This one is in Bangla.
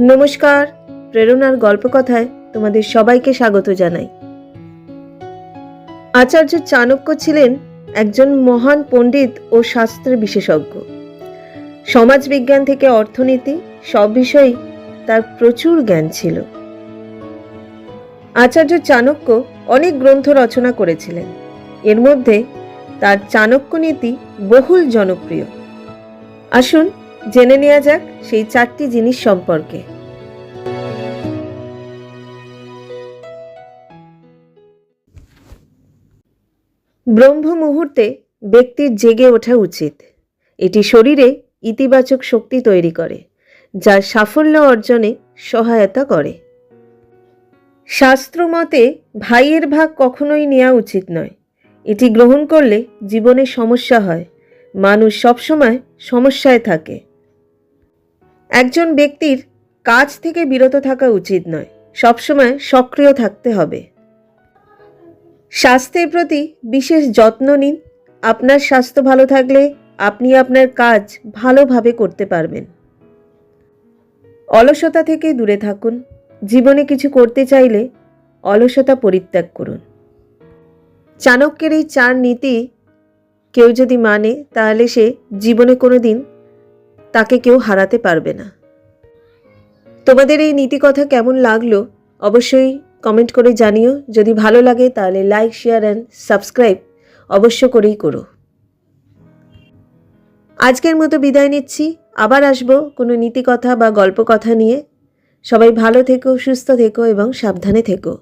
নমস্কার, প্রেরণার গল্পকথায় তোমাদের সবাইকে স্বাগত জানাই। আচার্য চাণক্য ছিলেন একজন মহান পণ্ডিত ও শাস্ত্রের বিশেষজ্ঞ। সমাজবিজ্ঞান থেকে অর্থনীতি সব বিষয়েই তার প্রচুর জ্ঞান ছিল। আচার্য চাণক্য অনেক গ্রন্থ রচনা করেছিলেন। এর মধ্যে তার চাণক্য নীতি বহুল জনপ্রিয়। আসুন জেনে নেওয়া যাক সেই চারটি জিনিস সম্পর্কে। ব্রহ্ম মুহূর্তে ব্যক্তির জেগে ওঠা উচিত। এটি শরীরে ইতিবাচক শক্তি তৈরি করে যা সাফল্য অর্জনে সহায়তা করে। শাস্ত্র মতে ভাইয়ের ভাগ কখনোই নেওয়া উচিত নয়। এটি গ্রহণ করলে জীবনে সমস্যা হয়। মানুষ সবসময় সমস্যায় থাকে। একজন ব্যক্তির কাজ থেকে বিরত থাকা উচিত নয়। সবসময় সক্রিয় থাকতে হবে। স্বাস্থ্যের প্রতি বিশেষ যত্ন নিন। আপনার স্বাস্থ্য ভালো থাকলে আপনি আপনার কাজ ভালোভাবে করতে পারবেন। অলসতা থেকে দূরে থাকুন। জীবনে কিছু করতে চাইলে অলসতা পরিত্যাগ করুন। চাণক্যের এই চার নীতি কেউ যদি মানে তাহলে সে জীবনে কোনো দিন তাকে কেউ হারাতে পারবে না। তোমাদের এই নীতি কথা কেমন লাগল অবশ্যই কমেন্ট করে জানিও। যদি ভালো লাগে তাহলে লাইক শেয়ার অ্যান্ড সাবস্ক্রাইব অবশ্য করেই করো। আজকের মতো বিদায় নিচ্ছি। আবার আসব কোনো নীতি কথা বা গল্প কথা নিয়ে। সবাই ভালো থেকো, সুস্থ থেকো এবং সাবধানে থেকো।